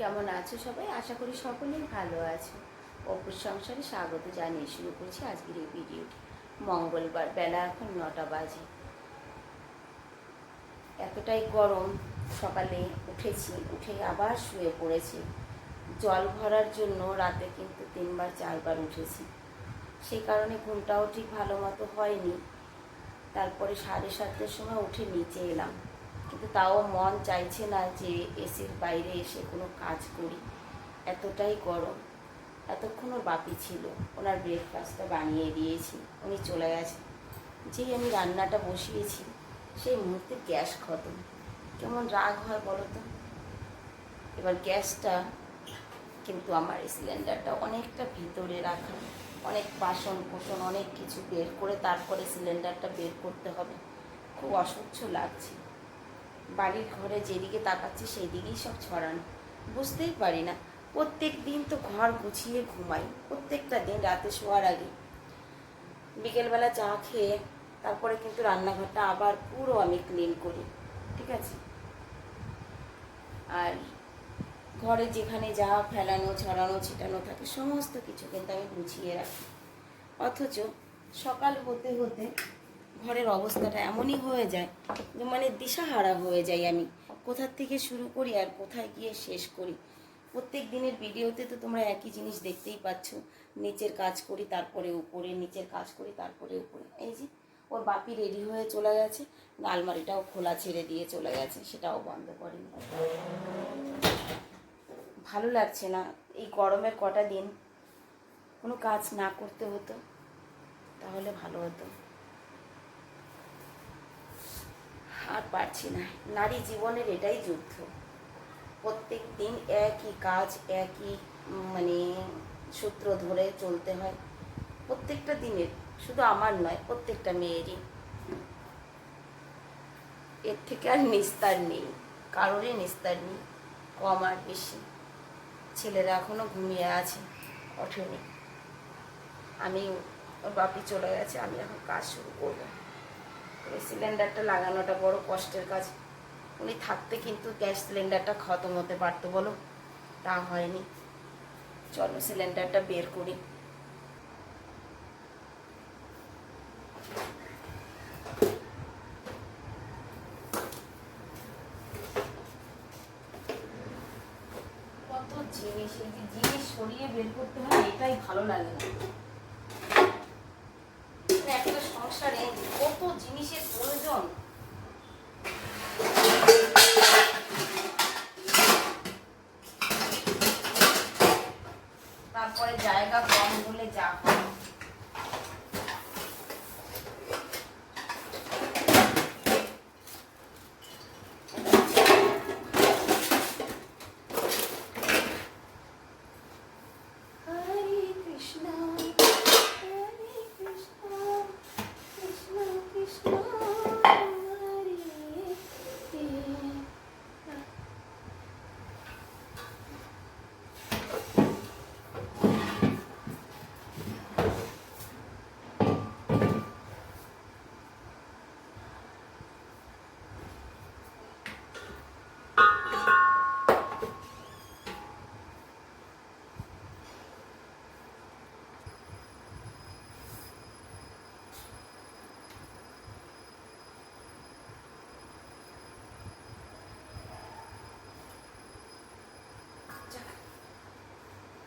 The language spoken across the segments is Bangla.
কেমন আছো সবাই? আশা করি সকলেই ভালো আছো। অপুর সংসারে স্বাগত জানিয়ে শুরু করছি আজকের এই ভিডিওটি মঙ্গলবার বেলা এখন নটা বাজে। এতটাই গরম, সকালে উঠেছি, উঠে আবার শুয়ে পড়েছি। জল ভরার জন্য রাতে কিন্তু তিনবার, চারবার উঠেছি। সেই কারণে ঘুমটাও ঠিক ভালো মতো হয়নি। তারপরে সাড়ে সাতটার সময় উঠে নিচে এলাম। কিন্তু তাও মন চাইছে না যে এসির বাইরে এসে কোনো কাজ করি। এতটাই গরম। এতক্ষণ ওর বাপি ছিল। ওনার ব্রেকফাস্টটা বানিয়ে দিয়েছি। উনি চলে গেছেন। যেই আমি রান্নাটা বসিয়েছি, সেই মুহূর্তে গ্যাস খতম। কেমন রাগ হয় বলো তো? এবার গ্যাসটা কিন্তু আমার সিলিন্ডারটা অনেকটা ভিতরে রাখা। অনেক বাসন কোসন অনেক কিছু বের করে তারপরে সিলিন্ডারটা বের করতে হবে। খুব অসহ্য লাগছে। বাড়ির ঘরে যেদিকে তাকাচ্ছি সেই দিকেই সব ছড়ানো। বুঝতেই পারি না, প্রত্যেক দিন তো ঘর গুছিয়ে ঘুমাই, প্রত্যেকটা দিন রাতে শোয়ার আগে। বিকেলবেলা চা খেয়ে তারপরে কিন্তু রান্নাঘরটা আবার পুরো আমি ক্লিন করি, ঠিক আছে? আর ঘরে যেখানে যা ফেলানো ছড়ানো ছিটানো থাকে, সমস্ত কিছু কিন্তু আমি গুছিয়ে রাখি। অথচ সকাল হতে হতে ঘরের অবস্থাটা এমনই হয়ে যায় যে মানে দিশাহারা হয়ে যাই আমি। কোথার থেকে শুরু করি আর কোথায় গিয়ে শেষ করি? প্রত্যেক দিনের ভিডিওতে তো তোমরা একই জিনিস দেখতেই পাচ্ছ। নিচের কাজ করি, তারপরে উপরে, নিচের কাজ করি, তারপরে উপরে। এই যে, ওর বাপি রেডি হয়ে চলে গেছে, আলমারিটাও খোলা ছেড়ে দিয়ে চলে গেছে, সেটাও বন্ধ করেনি। ভালো লাগছে না, এই গরমের কটা দিন কোনো কাজ না করতে হতো, তাহলে ভালো হতো আর পারছি না। নারী জীবনের এটাই যুদ্ধ। প্রত্যেক দিন একই কাজ, একই মানে সূত্র ধরে চলতে হয়। প্রত্যেকটা দিনের, শুধু আমার নয়, প্রত্যেকটা মেয়েরই। এর থেকে আর নিস্তার নেই। কারোরই নিস্তার নেই, কম আর বেশি। ছেলেরা এখনও ঘুমিয়ে আছে, ওঠেনি। আমি, ওর বাপি চলে গেছে, আমি এখন কাজ শুরু করব। ওই সিলিন্ডারটা লাগানোটা বড় কষ্টের কাজ। উনি থাকতে কিন্তু গ্যাস সিলিন্ডারটা খতম হতে পারতো বলো? তা হয়নি। চলো সিলিন্ডারটা বের করি। জিনিস, এই যে জিনিস সরিয়ে বের করতে হয় এটাই ভালো লাগে না। একটা সংসারে と地西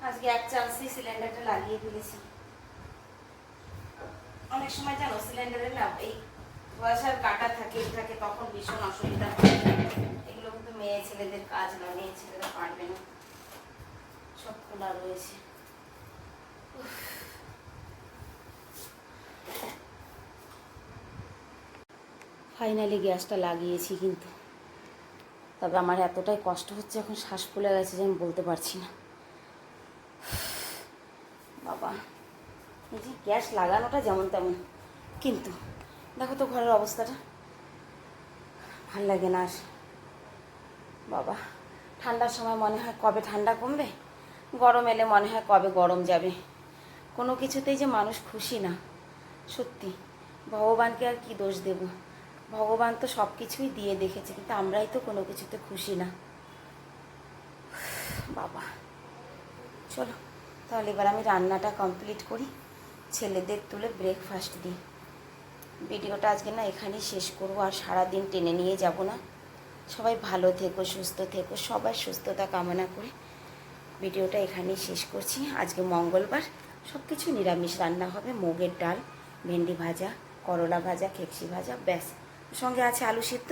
আজকে এক চান্সেই সিলিন্ডারটা লাগিয়ে ফেলেছি। অনেক সময় জানো সিলিন্ডারে না এই পয়সার কাটা থাকে থাকে, তখন ভীষণ অসুবিধা হয়। এগুলো কিন্তু মেয়ে ছেলেদের কাজ নয় মেয়ে ছেলেরা পারবে না। সব খোলা রয়েছে। ফাইনালি গ্যাসটা লাগিয়েছি কিন্তু। তবে আমার এতটাই কষ্ট হচ্ছে, এখন শ্বাস ফুলে গেছে যে আমি বলতে পারছি না। বাবা, এই যে গ্যাস লাগানোটা যেমন তেমন। কিন্তু দেখো তো ঘরের অবস্থাটা। ভালো লাগে না আর। বাবা, ঠান্ডার সময় মনে হয় কবে ঠান্ডা কমবে? গরম এলে মনে হয় কবে গরম যাবে। কোনো কিছুতেই যে মানুষ খুশি না। সত্যি, ভগবানকে আর কি দোষ দেব? ভগবান তো সব কিছুই দিয়ে দেখেছে, কিন্তু আমরাই তো কোনো কিছুতে খুশি না। বাবা, চলো। তাহলে এবার আমি রান্নাটা কমপ্লিট করি। ছেলেদের তুলে ব্রেকফাস্ট দিই। ভিডিওটা আজকে না এখানেই শেষ করব, আর সারাদিন টেনে নিয়ে যাব না। সবাই ভালো থেকো, সুস্থ থেকো সবাই সুস্থতা কামনা করে ভিডিওটা এখানেই শেষ করছি। আজকে মঙ্গলবার সব কিছু নিরামিষ রান্না হবে, মুগের ডাল, ভেন্ডি ভাজা, করলা ভাজা খেকসি ভাজা, ব্যাস। সঙ্গে আছে আলু সিদ্ধ।